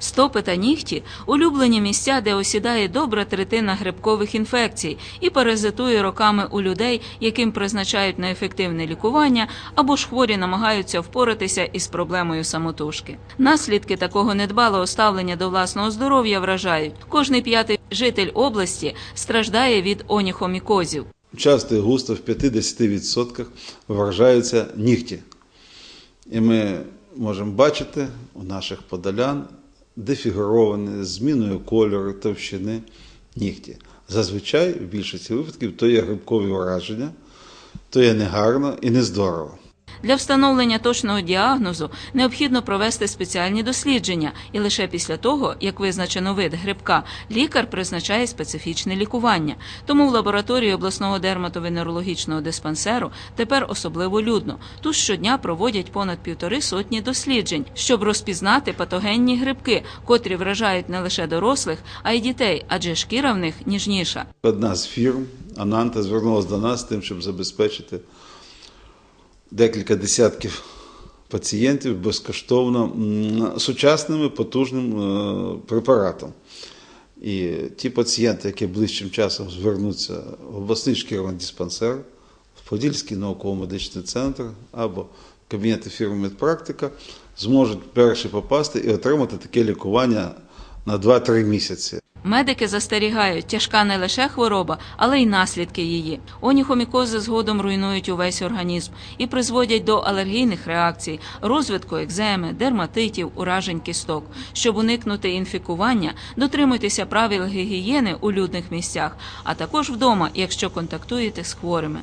Стопи та нігті улюблені місця, де осідає добра третина грибкових інфекцій і паразитує роками у людей, яким призначають неефективне лікування, або ж хворі намагаються впоратися із проблемою самотужки. Наслідки такого недбалого ставлення до власного здоров'я вражають. Кожний п'ятий житель області страждає від оніхомікозів. Часто густо в 50% вражаються нігті. І ми можемо бачити у наших подолян дефігуровані зміною кольору, товщини нігті. Зазвичай, в більшості випадків, то є грибкові враження, то є негарно і нездорово. Для встановлення точного діагнозу необхідно провести спеціальні дослідження, і лише після того, як визначено вид грибка, лікар призначає специфічне лікування. Тому в лабораторії обласного дерматовенерологічного диспансеру тепер особливо людно. Тут щодня проводять понад півтори сотні досліджень, щоб розпізнати патогенні грибки, котрі вражають не лише дорослих, а й дітей, адже шкіра в них ніжніша. Одна з фірм Ананта звернулася до нас тим, щоб забезпечити декілька десятків пацієнтів безкоштовно м, сучасним і потужним е, препаратом. І ті пацієнти, які ближчим часом звернуться в обласний шкірний диспансер, в Подільський науково-медичний центр або в кабінети фірми Медпрактика, зможуть перші попасти і отримати таке лікування на 2-3 місяці. Медики застерігають, тяжка не лише хвороба, але й наслідки її. Оніхомікози згодом руйнують увесь організм і призводять до алергійних реакцій, розвитку екземи, дерматитів, уражень кісток. Щоб уникнути інфікування, дотримуйтеся правил гігієни у людних місцях, а також вдома, якщо контактуєте з хворими.